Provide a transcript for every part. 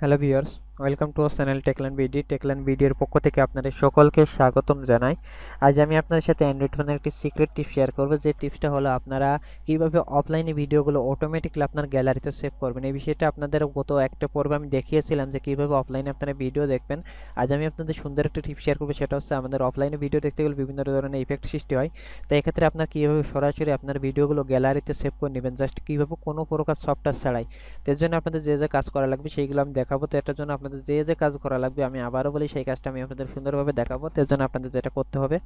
hello viewers. Welcome to channel Techland BD Techland বিডির পক্ষ থেকে আপনাদের সকলকে স্বাগতম জানাই। আজ আমি আপনাদের সাথে অ্যান্ড্রয়েড ফোনের একটি সিক্রেট টিপস শেয়ার করব। যে টিপসটা হলো, আপনারা কীভাবে অফলাইনে ভিডিওগুলো অটোমেটিকলি আপনার গ্যালারিতে সেভ করবেন। এই বিষয়টা আপনাদের গত একটা পর্বে আমি দেখিয়েছিলাম যে কীভাবে অফলাইনে আপনারা ভিডিও দেখবেন। আজ আমি আপনাদের সুন্দর একটা টিপস শেয়ার করব, সেটা হচ্ছে আমাদের অফলাইনে ভিডিও দেখতে গেলে বিভিন্ন ধরনের ইফেক্ট সৃষ্টি হয়। তো এক্ষেত্রে আপনার কীভাবে সরাসরি আপনার ভিডিওগুলো গ্যালারিতে সেভ করে নেবেন? জাস্ট কীভাবে কোনো প্রকার সফটওয়্যার ছাড়াই। তো জন্য আপনাদের যে যে কাজ করা লাগবে, সেইগুলো আমি দেখাবো। তো এটার জন্য আপনাদের যে যে কাজ করা লাগবে আমি আবারও বলি, সেই কাজটা আমি আপনাদের সুন্দরভাবে দেখাবো। তার জন্য আপনাদের যেটা করতে হবে,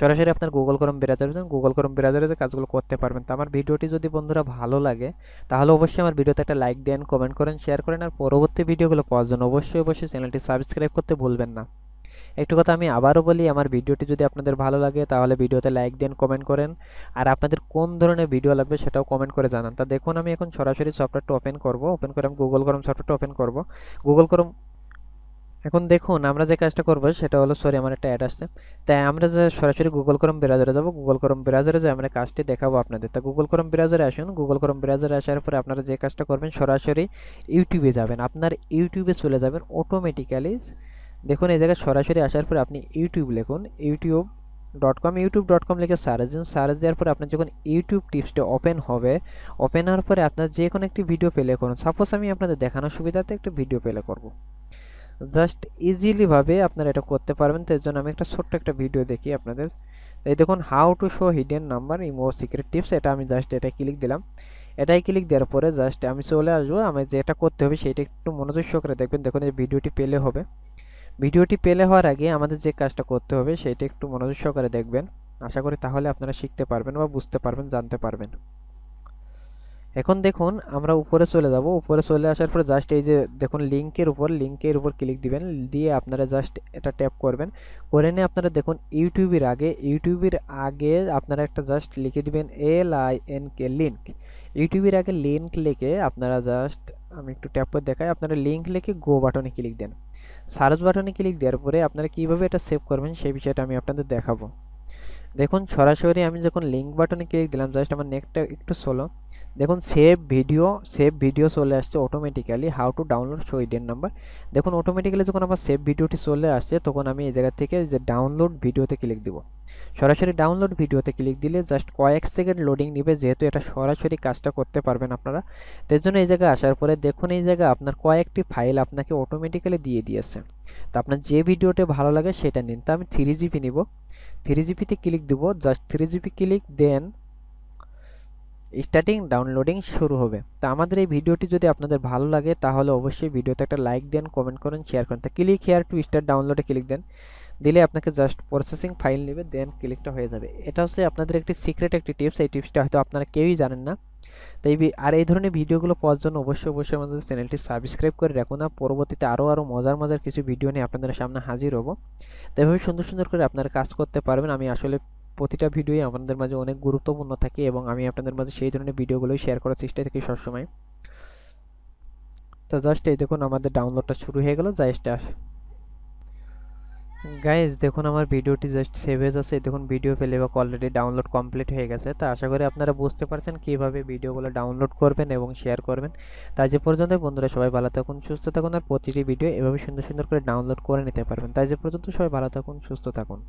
সরাসরি আপনার গুগল করম ব্রাউজারে যান। গুগল করম ব্রাউজারে যে কাজগুলো করতে পারবেন, তো আমার ভিডিওটি যদি বন্ধুরা ভালো লাগে, তাহলে অবশ্যই আমার ভিডিওতে একটা লাইক দেন কমেন্ট করেন শেয়ার করেন, আর পরবর্তী ভিডিওগুলো পাওয়ার জন্য অবশ্যই অবশ্যই চ্যানেলটি সাবস্ক্রাইব করতে ভুলবেন না। একটু কথা আমি আবারও বলি, আমার ভিডিওটি যদি আপনাদের ভালো লাগে তাহলে ভিডিওতে লাইক দেন কমেন্ট করেন। আর আপনাদের কোন ধরনের ভিডিও লাগবে সেটাও কমেন্ট করে জানান। তা দেখুন, আমি এখন সরাসরি সফটওয়্যারটা ওপেন করব। ওপেন করে আমি গুগল করম সফটওয়্যারটা ওপেন করব। গুগল করম এখন দেখুন, আমরা যে কাজটা করব সেটা হলো সরি আমার একটা অ্যাড আসছে। তাই আমরা যে সরাসরি গুগল করম ব্রাউজারে যাব গুগল করম ব্রাউজারে যে আমরা কাজটি দেখাবো আপনাদের। তা গুগল করম ব্রাউজারে আসুন। গুগল করম ব্রাউজারে আসার পরে আপনারা যে কাজটা করবেন, সরাসরি ইউটিউবে যাবেন। আপনার ইউটিউবে চলে যাবেন অটোমেটিক্যালি দেখুন, এই জায়গায় সরাসরি আসার পরে আপনি ইউটিউব লিখুন YouTube dot com YouTube dot com লিখে সার্চ দিন। সার্চ দেওয়ার পরে আপনার যখন ইউটিউব টিপসটা ওপেন হবে ওপেন হওয়ার পরে আপনার যে কোনো একটি ভিডিও প্লে করুন। সাপোজ আমি আপনাদের দেখানোর সুবিধাতে একটা ভিডিও প্লে করব। জাস্ট ইজিলিভাবে আপনারা এটা করতে পারবেন। তো এর জন্য আমি একটা ছোট্ট একটা ভিডিও দেখি আপনাদের। এই দেখুন how to show hidden number imo secret tips এটা আমি জাস্ট এটা ক্লিক দিলাম। এটাই ক্লিক দেওয়ার পরে জাস্ট আমি চলে আসব। আমি যেটা করতে হবে সেটা একটু মনোযোগ সহকারে দেখবেন। দেখুন, এই ভিডিওটি পেলে হবে। ভিডিওটি পেলে হওয়ার আগে আমাদের যে কাজটা করতে হবে সেটা একটু মনোযোগ সহকারে দেখবেন। আশা করি তাহলে আপনারা শিখতে পারবেন বা বুঝতে পারবেন, জানতে পারবেন। এখন দেখুন, আমরা উপরে চলে যাব। উপরে চলে আসার পরে জাস্ট এই যে দেখুন লিঙ্কের উপর লিঙ্কের উপর ক্লিক দিবেন। দিয়ে আপনারা জাস্ট এটা ট্যাপ করবেন। করে নিয়ে আপনারা দেখুন ইউটিউবের আগে ইউটিউবের আগে আপনারা একটা জাস্ট লিখে দিবেন L I N K link ইউটিউবের আগে লিঙ্ক লিখে আপনারা জাস্ট আমি একটু ট্যাপ করে দেখাই, আপনারা লিঙ্ক লিখে গো বাটনে ক্লিক দেন। সার্চ বাটনে ক্লিক দেওয়ার পরে আপনারা কীভাবে এটা সেভ করবেন সেই বিষয়টা আমি আপনাদের দেখাবো। দেখুন, সরাসরি আমি যখন লিঙ্ক বাটনে ক্লিক দিলাম জাস্ট আমার নেটটা একটু স্লো দেখুন সেভ ভিডিও সেভ ভিডিও চলে আসছে automatically how to download show hidden number দেখুন অটোমেটিক্যালি যখন আমার সেভ ভিডিওটি চলে আসছে, তখন আমি এই জায়গা থেকে যে ডাউনলোড ভিডিওতে ক্লিক দিব। সরাসরি ডাউনলোড ভিডিওতে ক্লিক দিলে জাস্ট কয়েক সেকেন্ড লোডিং নিবে, যেহেতু এটা সরাসরি কাজটা করতে পারবেন আপনারা। তার জন্য এই জায়গায় আসার পরে দেখুন, এই জায়গায় আপনার কয়েকটি ফাইল আপনাকে অটোমেটিক্যালি দিয়ে দিয়েছে। তো আপনার যে ভিডিওটা ভালো লাগে সেটা নিন। তো আমি থ্রি জিবি নিব। থ্রি জিবিতে ক্লিক দিব জাস্ট থ্রি জিবি ক্লিক দেন স্টার্টিং ডাউনলোডিং শুরু হবে। তো আমাদের এই ভিডিওটি যদি আপনাদের ভালো লাগে, তাহলে অবশ্যই ভিডিওতে একটা লাইক দেন কমেন্ট করেন শেয়ার করেন। তা ক্লিক হেয়ার টু স্টার্ট ডাউনলোডে ক্লিক দেন। দিলে আপনাকে জাস্ট প্রসেসিং ফাইল নেবে দেন ক্লিকটা হয়ে যাবে। এটা হচ্ছে আপনাদের একটি সিক্রেট একটি টিপস এই টিপসটা হয়তো আপনারা কেউই জানেন না। তাই আর এই ধরনের ভিডিওগুলো পাওয়ার জন্য অবশ্যই অবশ্যই আমাদের চ্যানেলটি সাবস্ক্রাইব করে রাখুন। না পরবর্তীতে আরও আরও মজার মজার কিছু ভিডিও নিয়ে আপনাদের সামনে হাজির হব। তো সুন্দর সুন্দর করে আপনারা কাজ করতে পারবেন। আমি আসলে প্রতিটা ভিডিওই আপনাদের মাঝে অনেক গুরুত্বপূর্ণ থাকে এবং আমি আপনাদের মাঝে সেই ধরনের ভিডিওগুলোই শেয়ার করার চেষ্টা থাকি সবসময়। তো জাস্ট এই দেখুন, আমাদের ডাউনলোডটা শুরু হয়ে গেল। জাস্ট গাইজ দেখুন, আমার ভিডিওটি জাস্ট সেভ হয়ে যাচ্ছে। দেখুন ভিডিও পেলে বা অলরেডি ডাউনলোড কমপ্লিট হয়ে গেছে। তা আশা করি আপনারা বুঝতে পারছেন কীভাবে ভিডিওগুলো ডাউনলোড করবেন এবং শেয়ার করবেন। তাই যে পর্যন্ত বন্ধুরা, সবাই ভালো থাকুন, সুস্থ থাকুন, আর প্রতিটি ভিডিও এভাবে সুন্দর সুন্দর করে ডাউনলোড করে নিতে পারবেন। তাই যে পর্যন্ত সবাই ভালো থাকুন, সুস্থ থাকুন।